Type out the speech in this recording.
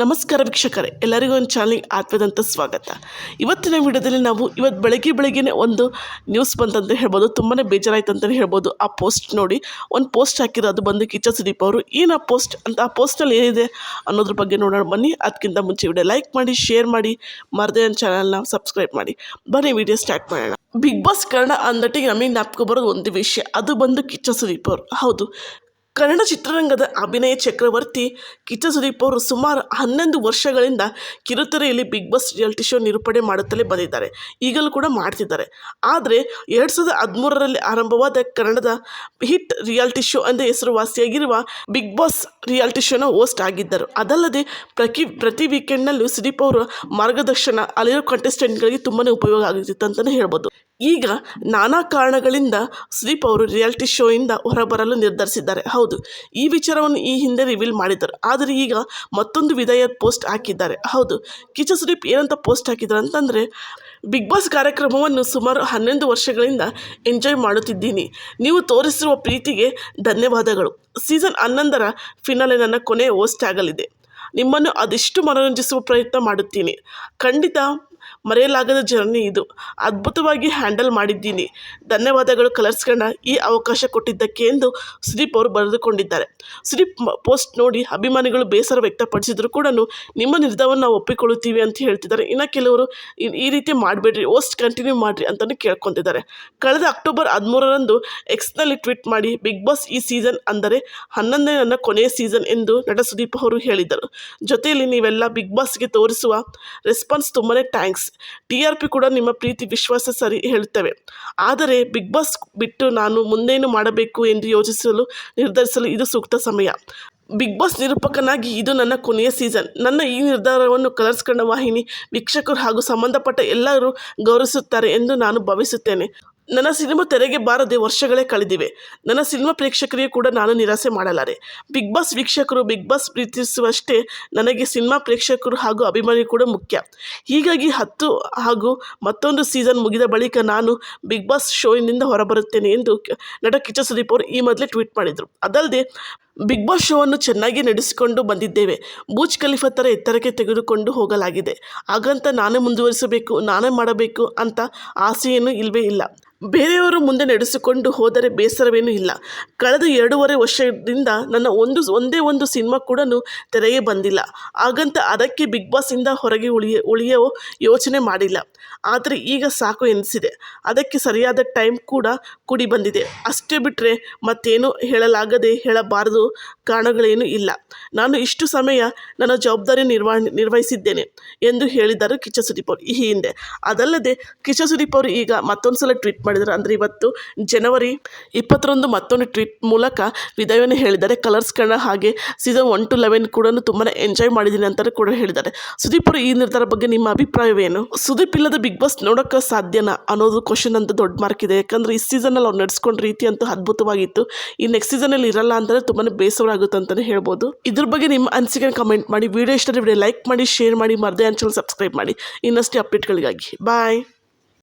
ನಮಸ್ಕಾರ ವೀಕ್ಷಕರೇ, ಎಲ್ಲರಿಗೂ ಒಂದು ಚಾನಲ್ಗೆ ಆತ್ಮದಂತ ಸ್ವಾಗತ. ಇವತ್ತಿನ ವಿಡಿಯೋದಲ್ಲಿ ನಾವು ಇವತ್ತು ಬೆಳಗ್ಗೆ ಬೆಳಗ್ಗೆನೇ ಒಂದು ನ್ಯೂಸ್ ಬಂತಂತ ಹೇಳ್ಬೋದು ತುಂಬಾ ಬೇಜಾರಾಯ್ತು ಅಂತಲೇ ಹೇಳ್ಬೋದು. ಆ ಪೋಸ್ಟ್ ನೋಡಿ, ಒಂದು ಪೋಸ್ಟ್ ಹಾಕಿರೋ ಅದು ಬಂದು ಕಿಚ್ಚ ಸುದೀಪ್ ಅವರು. ಏನು ಆ ಪೋಸ್ಟ್ ಅಂತ ಆ ಪೋಸ್ಟಲ್ಲಿ ಏನಿದೆ ಅನ್ನೋದ್ರ ಬಗ್ಗೆ ನೋಡೋಣ ಬನ್ನಿ. ಅದಕ್ಕಿಂತ ಮುಂಚೆ ವಿಡಿಯೋ ಲೈಕ್ ಮಾಡಿ ಶೇರ್ ಮಾಡಿ, ಮರದೇ ನನ್ನ ಚಾನಲ್ನ ಸಬ್ಸ್ಕ್ರೈಬ್ ಮಾಡಿ. ಬನ್ನಿ, ವಿಡಿಯೋ ಸ್ಟಾರ್ಟ್ ಮಾಡೋಣ. ಬಿಗ್ ಬಾಸ್ ಕನ್ನಡ ಅಂದಟ್ಟಿಗೆ ನಮಗೆ ಜ್ಞಾಪಕ ಬರೋದು ಒಂದು ವಿಷಯ, ಅದು ಬಂದು ಕಿಚ್ಚ ಸುದೀಪ್ ಅವರು. ಹೌದು ಕನ್ನಡ ಚಿತ್ರರಂಗದ ಅಭಿನಯ ಚಕ್ರವರ್ತಿ ಕಿಚ್ಚ ಸುದೀಪ್ ಅವರು ಸುಮಾರು ಹನ್ನೊಂದು ವರ್ಷಗಳಿಂದ ಕಿರುತೆರೆಯಲ್ಲಿ ಬಿಗ್ ಬಾಸ್ ರಿಯಾಲಿಟಿ ಶೋ ನಿರೂಪಣೆ ಮಾಡುತ್ತಲೇ ಬಂದಿದ್ದಾರೆ. ಈಗಲೂ ಕೂಡ ಮಾಡ್ತಿದ್ದಾರೆ. ಆದರೆ ಎರಡು ಸಾವಿರದ ಹದಿಮೂರರಲ್ಲಿ ಆರಂಭವಾದ ಕನ್ನಡದ ಹಿಟ್ ರಿಯಾಲಿಟಿ ಶೋ ಎಂದೇ ಹೆಸರುವಾಸಿಯಾಗಿರುವ ಬಿಗ್ ಬಾಸ್ ರಿಯಾಲಿಟಿ ಶೋನ ಹೋಸ್ಟ್ ಆಗಿದ್ದರು. ಅದಲ್ಲದೆ ಪ್ರತಿ ಪ್ರತಿ ವೀಕೆಂಡ್ನಲ್ಲೂ ಸುದೀಪ್ ಅವರ ಮಾರ್ಗದರ್ಶನ, ಅಲ್ಲಿರೋ ಕಂಟೆಸ್ಟೆಂಟ್ಗಳಿಗೆ ತುಂಬಾ ಉಪಯೋಗ ಆಗುತ್ತಿತ್ತು ಅಂತಲೇ ಹೇಳ್ಬೋದು. ಈಗ ನಾನಾ ಕಾರಣಗಳಿಂದ ಸುದೀಪ್ ಅವರು ರಿಯಾಲಿಟಿ ಶೋಯಿಂದ ಹೊರಬರಲು ನಿರ್ಧರಿಸಿದ್ದಾರೆ. ಹೌದು, ಈ ವಿಚಾರವನ್ನು ಈ ಹಿಂದೆ ರಿವೀಲ್ ಮಾಡಿದ್ದರು. ಆದರೆ ಈಗ ಮತ್ತೊಂದು ವಿದಾಯ ಪೋಸ್ಟ್ ಹಾಕಿದ್ದಾರೆ. ಹೌದು ಕಿಚ ಸುದೀಪ್ ಏನಂತ ಪೋಸ್ಟ್ ಹಾಕಿದ್ದಾರೆ ಅಂತಂದರೆ, ಬಿಗ್ ಬಾಸ್ ಕಾರ್ಯಕ್ರಮವನ್ನು ಸುಮಾರು ಹನ್ನೊಂದು ವರ್ಷಗಳಿಂದ ಎಂಜಾಯ್ ಮಾಡುತ್ತಿದ್ದೀನಿ. ನೀವು ತೋರಿಸಿರುವ ಪ್ರೀತಿಗೆ ಧನ್ಯವಾದಗಳು. ಸೀಸನ್ ಹನ್ನೊಂದರ ಫಿನಾಲೆ ನನ್ನ ಕೊನೆ ಹೋಸ್ಟ್ ಆಗಲಿದೆ. ನಿಮ್ಮನ್ನು ಅದೆಷ್ಟು ಮನೋರಂಜಿಸುವ ಪ್ರಯತ್ನ ಮಾಡುತ್ತೀನಿ. ಖಂಡಿತ ಮರೆಯಲಾಗದ ಜರ್ನಿ ಇದು. ಅದ್ಭುತವಾಗಿ ಹ್ಯಾಂಡಲ್ ಮಾಡಿದ್ದೀನಿ. ಧನ್ಯವಾದಗಳು ಕಲರ್ಸ್ ಕಣ್ಣ ಈ ಅವಕಾಶ ಕೊಟ್ಟಿದ್ದಕ್ಕೆ ಎಂದು ಸುದೀಪ್ ಅವರು ಬರೆದುಕೊಂಡಿದ್ದಾರೆ. ಸುದೀಪ್ ಪೋಸ್ಟ್ ನೋಡಿ ಅಭಿಮಾನಿಗಳು ಬೇಸರ ವ್ಯಕ್ತಪಡಿಸಿದ್ರು ಕೂಡ ನಿಮ್ಮ ನಿರ್ಧಾರವನ್ನು ನಾವು ಒಪ್ಪಿಕೊಳ್ಳುತ್ತೀವಿ ಅಂತ ಹೇಳ್ತಿದ್ದಾರೆ. ಇನ್ನು ಕೆಲವರು ಈ ರೀತಿ ಮಾಡಬೇಡ್ರಿ ಓಸ್ಟ್ ಕಂಟಿನ್ಯೂ ಮಾಡಿರಿ ಅಂತಲೂ ಕೇಳ್ಕೊತಿದ್ದಾರೆ ಕಳೆದ ಅಕ್ಟೋಬರ್ ಹದಿಮೂರರಂದು ಎಕ್ಸ್ನಲ್ಲಿ ಟ್ವೀಟ್ ಮಾಡಿ ಬಿಗ್ ಬಾಸ್ ಈ ಸೀಸನ್ ಅಂದರೆ ಹನ್ನೊಂದನೇ ನನ್ನ ಕೊನೆಯ ಸೀಸನ್ ಎಂದು ನಟ ಸುದೀಪ್ ಅವರು ಹೇಳಿದರು ಜೊತೆಯಲ್ಲಿ ನೀವೆಲ್ಲ ಬಿಗ್ ಬಾಸ್ಗೆ ತೋರಿಸುವ ರೆಸ್ಪಾನ್ಸ್ ತುಂಬನೇ ಥ್ಯಾಂಕ್ಸ್ ಟಿ ಆರ್ ಪಿ ಕೂಡ ನಿಮ್ಮ ಪ್ರೀತಿ, ವಿಶ್ವಾಸ ಸರಿ ಹೇಳುತ್ತವೆ ಆದರೆ ಬಿಗ್ ಬಾಸ್ ಬಿಟ್ಟು ನಾನು ಮುಂದೇನು ಮಾಡಬೇಕು ಎಂದು ಯೋಚಿಸಲು, ನಿರ್ಧರಿಸಲು ಇದು ಸೂಕ್ತ ಸಮಯ. ಬಿಗ್ ಬಾಸ್ ನಿರೂಪಕನಾಗಿ ಇದು ನನ್ನ ಕೊನೆಯ ಸೀಸನ್. ನನ್ನ ಈ ನಿರ್ಧಾರವನ್ನು ಕಲರ್ಸ್ ಕನ್ನಡ ವಾಹಿನಿ, ವೀಕ್ಷಕರು ಹಾಗೂ ಸಂಬಂಧಪಟ್ಟ ಎಲ್ಲರೂ ಗೌರವಿಸುತ್ತಾರೆ ಎಂದು ನಾನು ಭಾವಿಸುತ್ತೇನೆ. ನನ್ನ ಸಿನಿಮಾ ತೆರೆಗೆ ಬಾರದೆ ವರ್ಷಗಳೇ ಕಳೆದಿವೆ. ನನ್ನ ಸಿನಿಮಾ ಪ್ರೇಕ್ಷಕರಿಗೆ ಕೂಡ ನಾನು ನಿರಾಸೆ ಮಾಡಲಾರೆ. ಬಿಗ್ ಬಾಸ್ ವೀಕ್ಷಕರು ಬಿಗ್ ಬಾಸ್ ಪ್ರೀತಿಸುವಷ್ಟೇ ನನಗೆ ಸಿನಿಮಾ ಪ್ರೇಕ್ಷಕರು ಹಾಗೂ ಅಭಿಮಾನಿ ಕೂಡ ಮುಖ್ಯ. ಹೀಗಾಗಿ ಹತ್ತು ಹಾಗೂ ಮತ್ತೊಂದು ಸೀಸನ್ ಮುಗಿದ ಬಳಿಕ ನಾನು ಬಿಗ್ ಬಾಸ್ ಶೋಯಿಂದ ಹೊರಬರುತ್ತೇನೆ ಎಂದು ನಟ ಕಿಚ್ಚ ಸುದೀಪ್ ಅವರು ಈ ಮೊದಲೇ ಟ್ವೀಟ್ ಮಾಡಿದರು. ಅದಲ್ಲದೆ ಬಿಗ್ ಬಾಸ್ ಶೋವನ್ನು ಚೆನ್ನಾಗಿ ನಡೆಸಿಕೊಂಡು ಬಂದಿದ್ದೇವೆ. ಬೂಜ್ ಖಲೀಫಾ ಥರ ಎತ್ತರಕ್ಕೆ ತೆಗೆದುಕೊಂಡು ಹೋಗಲಾಗಿದೆ. ಹಾಗಂತ ನಾನೇ ಮುಂದುವರಿಸಬೇಕು, ನಾನೇ ಮಾಡಬೇಕು ಅಂತ ಆಸೆಯೇನೂ ಇಲ್ಲವೇ ಇಲ್ಲ. ಬೇರೆಯವರು ಮುಂದೆ ನಡೆಸಿಕೊಂಡು ಹೋದರೆ ಬೇಸರವೇನೂ ಇಲ್ಲ. ಕಳೆದ ಎರಡೂವರೆ ವರ್ಷದಿಂದ ನನ್ನ ಒಂದು, ಒಂದೇ ಒಂದು ಸಿನಿಮಾ ಕೂಡ ತೆರೆಗೆ ಬಂದಿಲ್ಲ. ಹಾಗಂತ ಅದಕ್ಕೆ ಬಿಗ್ ಬಾಸಿಂದ ಹೊರಗೆ ಉಳಿಯ, ಉಳಿಯೋ ಯೋಚನೆ ಮಾಡಿಲ್ಲ. ಆದರೆ ಈಗ ಸಾಕು ಎನಿಸಿದೆ ಅದಕ್ಕೆ ಸರಿಯಾದ ಟೈಮ್ ಕೂಡ ಕೂಡಿ ಬಂದಿದೆ. ಅಷ್ಟೇ ಬಿಟ್ಟರೆ ಮತ್ತೇನು ಹೇಳಲಾಗದೆ ಹೇಳಬಾರದು ಕಾರಣಗಳೇನೂ ಇಲ್ಲ. ನಾನು ಇಷ್ಟು ಸಮಯ ನನ್ನ ಜವಾಬ್ದಾರಿ ನಿರ್ವಹ ನಿರ್ವಹಿಸಿದ್ದೇನೆ ಎಂದು ಹೇಳಿದ್ದಾರೆ ಕಿಚ್ಚ ಸುದೀಪ್ ಅವರು. ಈ ಹಿಂದೆ ಅದಲ್ಲದೆ ಕಿಚ್ಚ ಸುದೀಪ್ ಅವರು ಈಗ ಮತ್ತೊಂದು ಸಲ ಟ್ವೀಟ್ ಮಾಡಿದ್ದಾರೆ. ಅಂದರೆ ಇವತ್ತು ಜನವರಿ ಇಪ್ಪತ್ತರಂದು ಮತ್ತೊಂದು ಟ್ವೀಟ್ ಮೂಲಕ ವಿದಾಯವನ್ನು ಹೇಳಿದ್ದಾರೆ. ಕಲರ್ಸ್ ಕನ್ನಡ ಹಾಗೆ ಸೀಸನ್ ಒನ್ ಟು ಲೆವೆನ್ ಕೂಡ ತುಂಬಾ ಎಂಜಾಯ್ ಮಾಡಿದ್ದೀನಿ ಅಂತ ಕೂಡ ಹೇಳಿದ್ದಾರೆ. ಸುದೀಪ್ ಅವರು ಈ ನಿರ್ಧಾರ ಬಗ್ಗೆ ನಿಮ್ಮ ಅಭಿಪ್ರಾಯವೇನು? ಸುದೀಪ್ ಇಲ್ಲದ ಬಿಗ್ ಬಾಸ್ ನೋಡೋಕೆ ಸಾಧ್ಯನಾ ಅನ್ನೋದು ಕ್ವಶನ್ ಅಂತ ದೊಡ್ಡ ಮಾರ್ಕ್ ಇದೆ. ಯಾಕಂದರೆ ಈ ಸೀಸನಲ್ಲಿ ಅವ್ರು ನಡೆಸ್ಕೊಂಡ ರೀತಿ ಅಂತೂ ಅದ್ಭುತವಾಗಿತ್ತು. ಈ ನೆಕ್ಸ್ಟ್ ಸೀಸನಲ್ಲಿ ಇರಲ್ಲ ಅಂತಂದರೆ ತುಂಬಾ ಬೇಸರ ಆಗುತ್ತೆ ಅಂತಲೇ ಹೇಳ್ಬೋದು. ಇದ್ರ ಬಗ್ಗೆ ನಿಮ್ಮ ಅನಿಸಿಕೆ ಕಮೆಂಟ್ ಮಾಡಿ ವಿಡಿಯೋ ಇಷ್ಟ ವಿಡಿಯೋ ಲೈಕ್ ಮಾಡಿ ಶೇರ್ ಮಾಡಿ, ಮರದೇ ಅಂಚಲ್ ಸಬ್ಸ್ಕ್ರೈಬ್ ಮಾಡಿ. ಇನ್ನಷ್ಟೇ ಅಪ್ಡೇಟ್ಗಳಿಗಾಗಿ ಬಾಯ್